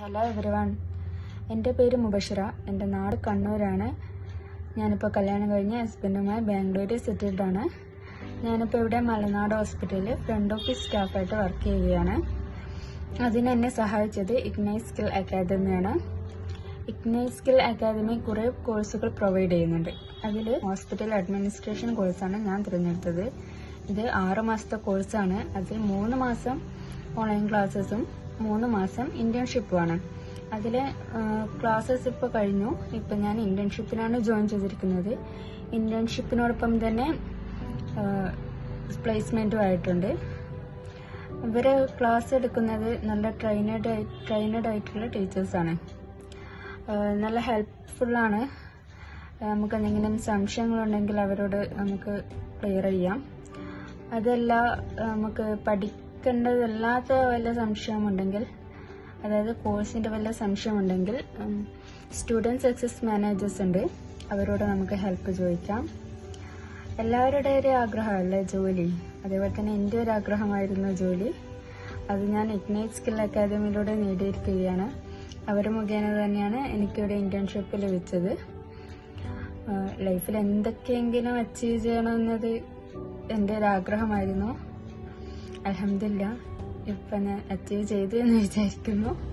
Hello everyone എന്റെ പേര് മുബഷിറ. എന്റെ നാട് കണ്ണൂരാണ്. ഞാനിപ്പോൾ കല്യാണം കഴിഞ്ഞ് ഹസ്ബൻഡുമായി ബാംഗ്ലൂരിൽ സെറ്റിൽഡാണ്. ഞാനിപ്പോൾ ഇവിടെ മലനാട് ഹോസ്പിറ്റലിൽ ഫ്രണ്ട് ഓഫീസ് സ്റ്റാഫായിട്ട് വർക്ക് ചെയ്യുകയാണ്. അതിന് എന്നെ സഹായിച്ചത് ഇഗ്നൈ സ്കിൽ അക്കാദമിയാണ് ഇഗ്നൈ സ്കിൽ അക്കാദമി കുറേ കോഴ്സുകൾ പ്രൊവൈഡ് ചെയ്യുന്നുണ്ട്. അതിൽ ഹോസ്പിറ്റൽ അഡ്മിനിസ്ട്രേഷൻ കോഴ്സാണ് ഞാൻ തിരഞ്ഞെടുത്തത്. ഇത് ആറ് മാസത്തെ കോഴ്സാണ് അതിൽ മൂന്ന് മാസം ഓൺലൈൻ ക്ലാസ്സസും മൂന്ന് മാസം ഇന്റേൺഷിപ്പുമാണ് അതിൽ ക്ലാസ്സസ് ഇപ്പോൾ കഴിഞ്ഞു. ഇപ്പം ഞാൻ ഇന്റേൺഷിപ്പിനാണ് ജോയിൻ ചെയ്തിരിക്കുന്നത്. ഇന്റേൺഷിപ്പിനോടൊപ്പം തന്നെ പ്ലേസ്മെന്റും ആയിട്ടുണ്ട്. ഇവർ ക്ലാസ് എടുക്കുന്നത് നല്ല ട്രെയിനഡ് ട്രെയിനഡ് ആയിട്ടുള്ള ടീച്ചേഴ്സാണ് നല്ല ഹെൽപ്ഫുള്ളാണ് നമുക്ക് എന്തെങ്കിലും സംശയങ്ങളുണ്ടെങ്കിൽ അവരോട് നമുക്ക് ക്ലിയർ ചെയ്യാം. അതല്ല നമുക്ക് പഠിക്കേണ്ടതല്ലാത്ത വല്ല സംശയമുണ്ടെങ്കിൽ അതായത് കോഴ്സിന്റെ വല്ല സംശയമുണ്ടെങ്കിൽ സ്റ്റുഡന്റ് സക്സസ് മാനേജേഴ്സ് ഉണ്ട്. അവരോട് നമുക്ക് ഹെൽപ്പ് ചോദിക്കാം. എല്ലാവരുടെ ഒരു ആഗ്രഹമല്ലേ ജോലി. അതേപോലെ തന്നെ എന്റെ ഒരു ആഗ്രഹമായിരുന്നു ജോലി. അത് ഞാൻ ഇഗ്നൈറ്റ് സ്കിൽ അക്കാദമിയിലൂടെ നേടിയിരിക്കുകയാണ്. അവർ മുഖേന തന്നെയാണ് എനിക്കിവിടെ ഇന്റേൺഷിപ്പ് ലഭിച്ചത് ലൈഫിൽ എന്തൊക്കെയെങ്കിലും അച്ചീവ് ചെയ്യണമെന്നത് എന്റെ ഒരു ആഗ്രഹമായിരുന്നു. അലഹമില്ല ഇപ്പം അച്ചീവ് ചെയ്തു എന്ന് വിചാരിക്കുന്നു.